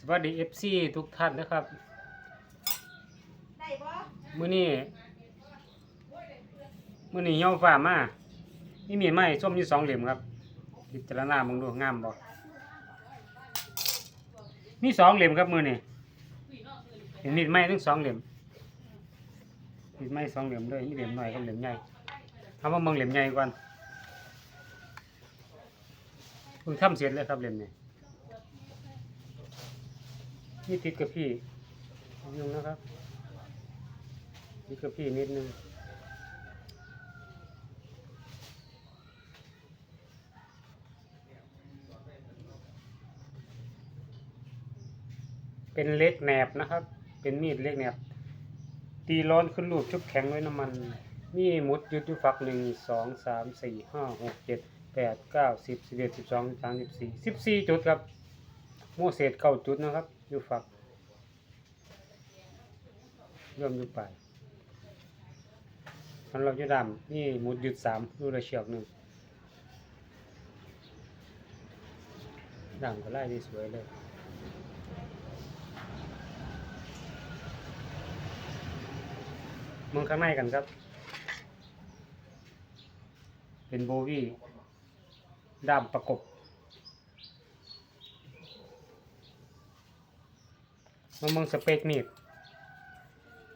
สวัสดีเอฟซีทุกท่านนะครับได้บ่มื้อนี้มื้อนี้เหี่ยวฟ้ามามีมีดไม้ส้มอยู่สองเหลี่ยมครับพิจารณามึงดูงามบ่มีสองเหลี่ยมครับมื้อนี้เห็นมีดไม้ทั้งสองเหลี่ยมมีดไม้สองเหลี่ยมเลยมีเหลี่ยมน้อยกับเหลี่ยมใหญ่เอามาเบิ่งเหลี่ยมใหญ่ก่อนเพิ่งทำเสร็จเลยครับเหลี่ยมนี้ นี่ติดกับพี่นิดนึงนะครับนี่ก็พี่นิดนึงเป็นเล็กแหนบนะครับ เป็นมีดเล็กแหนบ ตีร้อนขึ้นรูปชุบแข็งไว้น้ำมันมีมุดยุดยุฝักหนึ่งสองสามสี่ห้าหกเจ็ดแปดเก้าสิบสิบเอ็ดสิบสองสิบสามสิบสี่สิบสี่จุดครับโมเศษเก้าจุดนะครับ อยุฝักเริ่มอยุปลายมันเราจะดำนี่หมุดหยุดสามรูระเชือกหนึ่งดำก็ไล่ได้สวยเลยมองข้างในกันครับ เป็นโบวี่ดำประกบ มามองสเปกมีด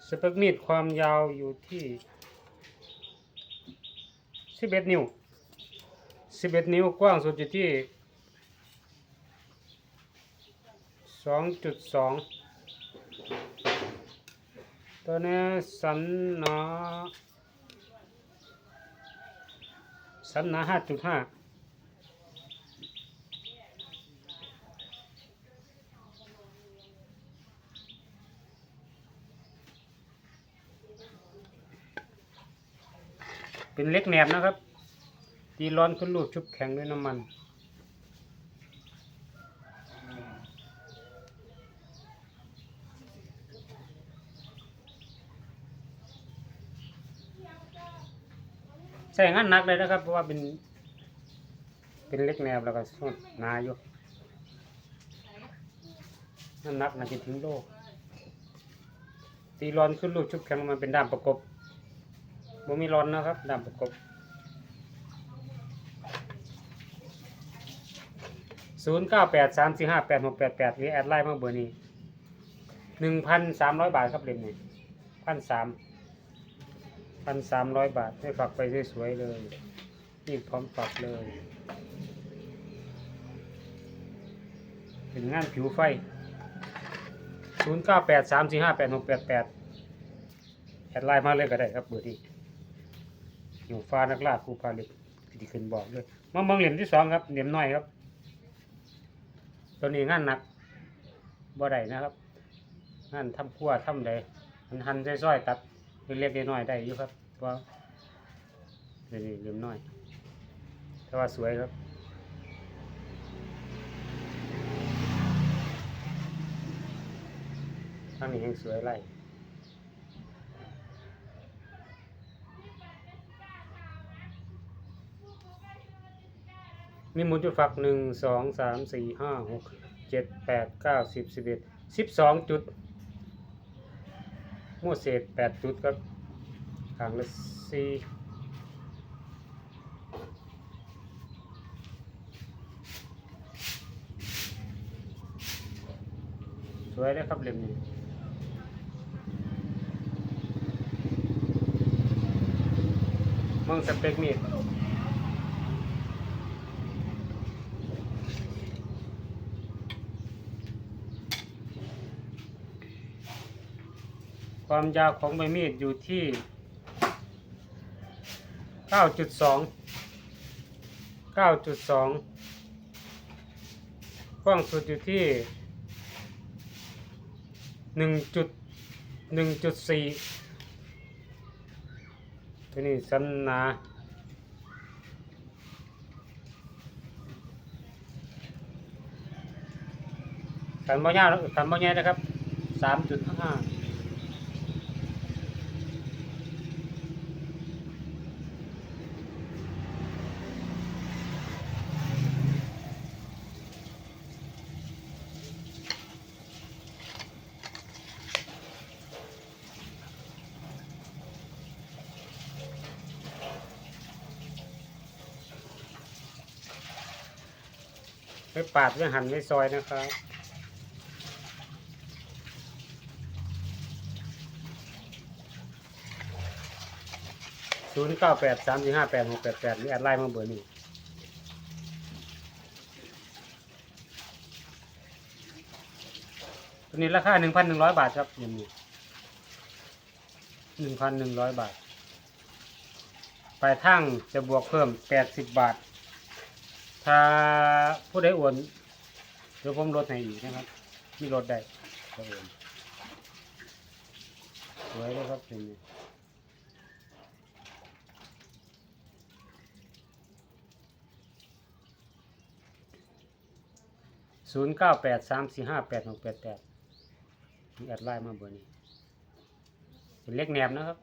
สเปกมีดความยาวอยู่ที่สิบเอ็ดนิ้วสิบเอ็ดนิ้วกว้างสุดอยู่ที่สองจุดสองตัวนี้สันหนาสันหนาห้าจุดห้า เป็นเล็กแหนบนะครับ ตีร้อนขึ้นรูดชุบแข็งด้วยน้ำมัน ใส่งานหนักเลยนะครับ เพราะว่าเป็น เป็นเล็กแนวแล้วก็ส่วนหนาอยู่น้ำหนักน่าจะถึงโลตีร้อนขึ้นรูดชุบแข็งมันเป็นด้ามประกบ บ่มีร้อนนะครับด้ามประกบศูนย์เก้าแปดสามสี่ห้าแปดหกแปดแปดหรือแอดไลน์มาเบอร์นี้หนึ่งพันสามร้อยบาทครับเล่มนี้พันสามพันสามร้อยบาทให้ฝักไปสวยๆเลยนี่พร้อมฝักเลย เป็นงานผิวไฟ0 9 8 3 4 5 8 6 8 8แอดไลน์มาเลยก็ได้ครับเบอร์ที่ อยู่ฟ้านักล่าครูพาเล็กที่ขึ้นบอกเลยมาเมืองเหลี่ยมที่สองครับเหลี่ยมน้อยครับ ตัวนี้งานหนักบ่ได้นะครับงานทำครัวทำใดหันหันๆซ้อยๆตัดเล็กๆน้อยๆได้อยู่ครับว่านี่เหลี่ยมน้อย แต่ว่าสวยครับทางนี้ยังสวยไล่ มีหมุนจุดฝักหนึ่งสองสามสี่ห้าหกเจ็ดแปดเก้าสิบสิบเอ็ดสิบสองจุดมั่วเศษแปดจุดครับทางละสี่สวยเลยครับเล่มนี้มองสเปกมีด ความยาวของใบมีดอยู่ที่ 9.2 9.2 กว้างสุดอยู่ที่ 1.1.4 ตัวนี้สันหนาสันบ่ยาวสันบ่ใหญ่นะครับ 3.5 ไว้ปาดไว้หั่นไว้ซอยนะครับศูนย์เก้าแปดสามสี่ห้าแปดหกแปดแปดหรือแอดไลน์มาเบอร์นี้ตัวนี้ราคาหนึ่งพันหนึ่งร้อยบาทครับอย่างนี้หนึ่งพันหนึ่งร้อยบาทปลายทางจะบวกเพิ่มแปดสิบบาท ถ้าผู้ใดโอนเดี๋ยวผมลดให้อีกนะครับมีลดได้ก็โอนสวยเลยครับอย่างนี้ศูนย์เก้าแปดสามสี่ห้าแปดหกแปดแปดมีแอดไลน์มาเบอร์นี้เป็นเลขแนบนะครับ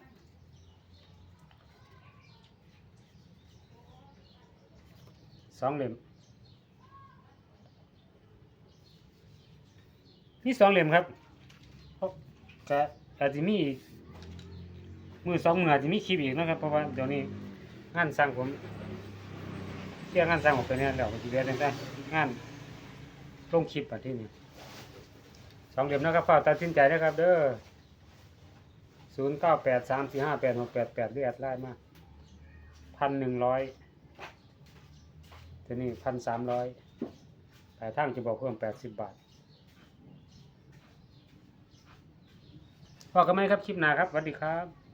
สองเหลี่ยมนี่สองเหลี่ยมครับก็อาจจะมีอีกมือสองมืออาจจะมีคลิปอีกนะครับ เพราะว่าเดี๋ยวนี้งานสร้างผมเที่ยงงานสร้างออกไปเนี่ยแล้วก็จะเรียนได้งานลงคลิปอะที่นี่สองเหลี่ยมนะครับฝากตัดสินใจนะครับ เด้อศูนย์เก้าแปดสามสี่ห้าแปดหกแปดแปดเรียดไล่มาพันหนึ่งร้อย ทีนี้พันสามร้อยแต่ทางจะบอกเพิ่มแปดสิบบาทพอกันไหมครับคลิปหน้าครับสวัสดีครับ